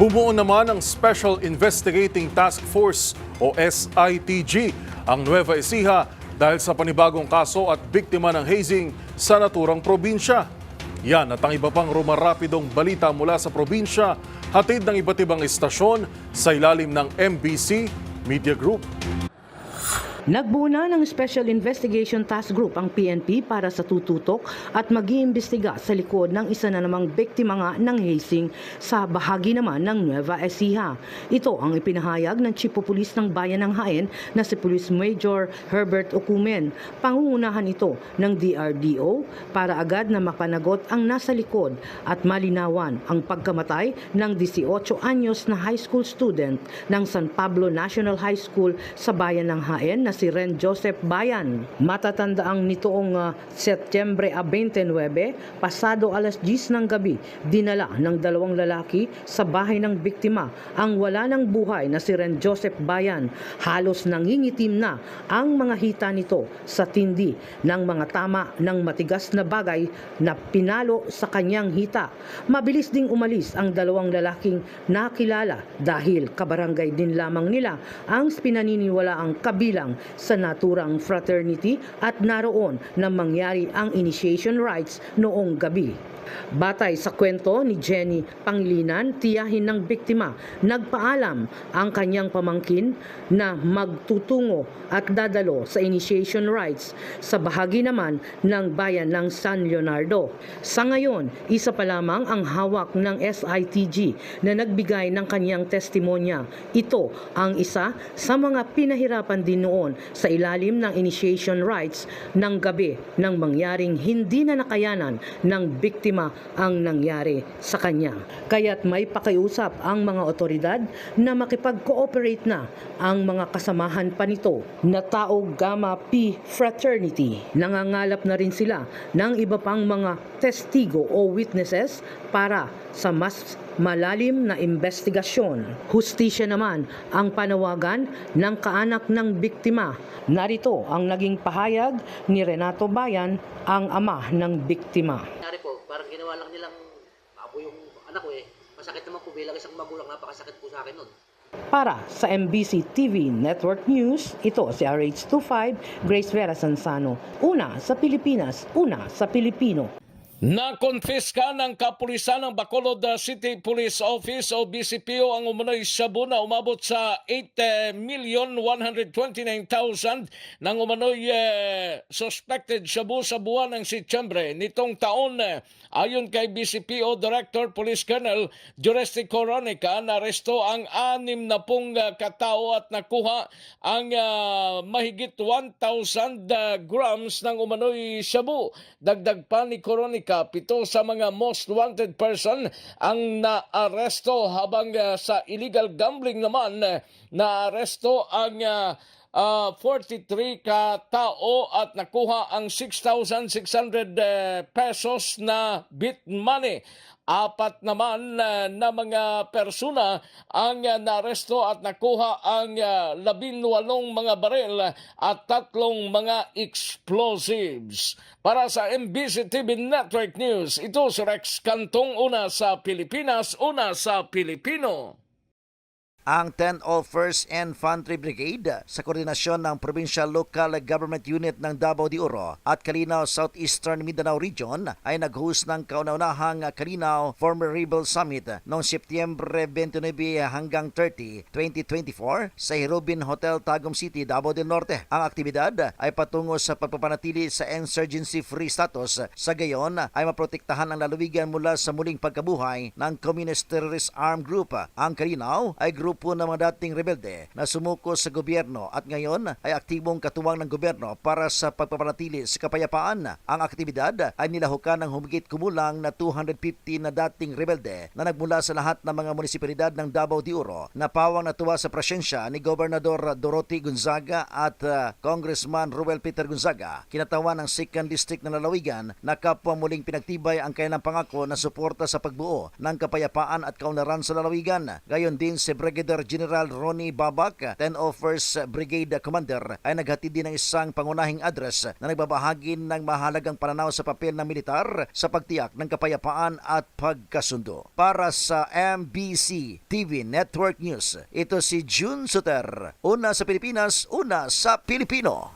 Bumuo naman ang Special Investigating Task Force o SITG ang Nueva Ecija dahil sa panibagong kaso at biktima ng hazing sa naturang probinsya. Yan at ang iba pang rumarapidong balita mula sa probinsya, hatid ng iba't ibang istasyon sa ilalim ng MBC Media Group. Nagbuo na ng Special Investigation Task Group ang PNP para sa tututok at mag-iimbestiga sa likod ng isa na namang biktima nga ng hazing sa bahagi naman ng Nueva Ecija. Ito ang ipinahayag ng Chief of Police ng Bayan ng Hain na si Police Major Herbert Okumen. Pangungunahan ito ng DRDO para agad na mapanagot ang nasa likod at malinawan ang pagkamatay ng 18 anyos na high school student ng San Pablo National High School sa Bayan ng Hain na si Ren Joseph Bayan. Matatandaang nitoong uh, Setyembre 29, pasado alas 10 ng gabi, dinala ng dalawang lalaki sa bahay ng biktima ang wala ng buhay na si Ren Joseph Bayan. Halos nangingitim na ang mga hita nito sa tindi ng mga tama ng matigas na bagay na pinalo sa kanyang hita. Mabilis ding umalis ang dalawang lalaking nakilala dahil kabarangay din lamang nila ang pinaniniwala ang kabilang sa naturang fraternity at naroon na mangyari ang initiation rites noong gabi. Batay sa kwento ni Jenny Pangilinan, tiyahin ng biktima, nagpaalam ang kanyang pamangkin na magtutungo at dadalo sa initiation rites sa bahagi naman ng bayan ng San Leonardo. Sa ngayon, isa pa lamang ang hawak ng SITG na nagbigay ng kanyang testimonya. Ito ang isa sa mga pinahirapan din noon sa ilalim ng initiation rites ng gabi nang mangyaring hindi na nakayanan ng biktima ang nangyari sa kanya. Kaya't may pakiusap ang mga otoridad na makipag-cooperate na ang mga kasamahan pa nito na Tau Gamma Pi Fraternity. Nangangalap na rin sila ng iba pang mga testigo o witnesses para sa mas malalim na investigasyon. Hustisya naman ang panawagan ng kaanak ng biktima. Narito ang naging pahayag ni Renato Bayan, ang ama ng biktima. nangyari po, parang ginawa lang nilang apo yung anak ko eh. Masakit naman po bilang isang magulang, napakasakit po sa akin nun. Para sa MBC TV Network News, ito si RH25 Grace Vera Sansano. Una sa Pilipinas, una sa Pilipino. Nakonfiska ng kapulisan ng Bacolod City Police Office o BCPO ang umunoy shabu na umabot sa 8,129,000 ng umano'y eh, suspected shabu sa buwan ng Setyembre nitong taon. eh. Ayon kay BCPO Director Police Colonel Juresti Coronica, naresto ang anim na pong ah, katao at nakuha ang ah, mahigit 1,000 ah, grams ng umano'y shabu. Dagdag pa ni Coronica, pito sa mga most wanted person ang naaresto habang ah, sa illegal gambling naman naaresto ang ah, ah, 43 ka tao at nakuha ang 6,600 eh, pesos na bit money. Apat naman ah, na mga persona ang ah, naresto at nakuha ang ah, labinwalong mga baril at tatlong mga explosives. Para sa MBC TV Network News, ito si Rex Cantong una sa Pilipinas, una sa Pilipino. Ang 10 All First Infantry Brigade sa koordinasyon ng Provincial Local Government Unit ng Davao de Oro at Calinaw Southeastern Mindanao Region ay nag-host ng kauna-unahang Calinaw Former Rebel Summit noong Setyembre 29 hanggang 30, 2024 sa Hirubin Hotel Tagum City, Davao del Norte. Ang aktibidad ay patungo sa pagpapanatili sa insurgency-free status sa gayon ay maprotektahan ang lalawigan mula sa muling pagkabuhay ng Communist Terrorist Armed Group. Ang Calinaw ay grupo ng mga dating rebelde na sumuko sa gobyerno at ngayon ay aktibong katuwang ng gobyerno para sa pagpapanatili sa kapayapaan. Ang aktibidad ay nilahukan ng humigit kumulang na 250 na dating rebelde na nagmula sa lahat ng mga munisipalidad ng Davao de Oro na pawang natuwa sa presensya ni Gobernador Dorothy Gonzaga at uh, Congressman Ruel Peter Gonzaga. Kinatawan ng 2nd District ng Lalawigan na kapwa muling pinagtibay ang kanilang pangako na suporta sa pagbuo ng kapayapaan at kaunlaran sa lalawigan. Gayon din si Brigadier Brigadier General Ronnie Babak, 1001st Brigade Commander, ay naghatid din ng isang pangunahing address na nagbabahagi ng mahalagang pananaw sa papel ng militar sa pagtiyak ng kapayapaan at pagkasundo. Para sa MBC TV Network News, ito si June Suter. Una sa Pilipinas, una sa Pilipino.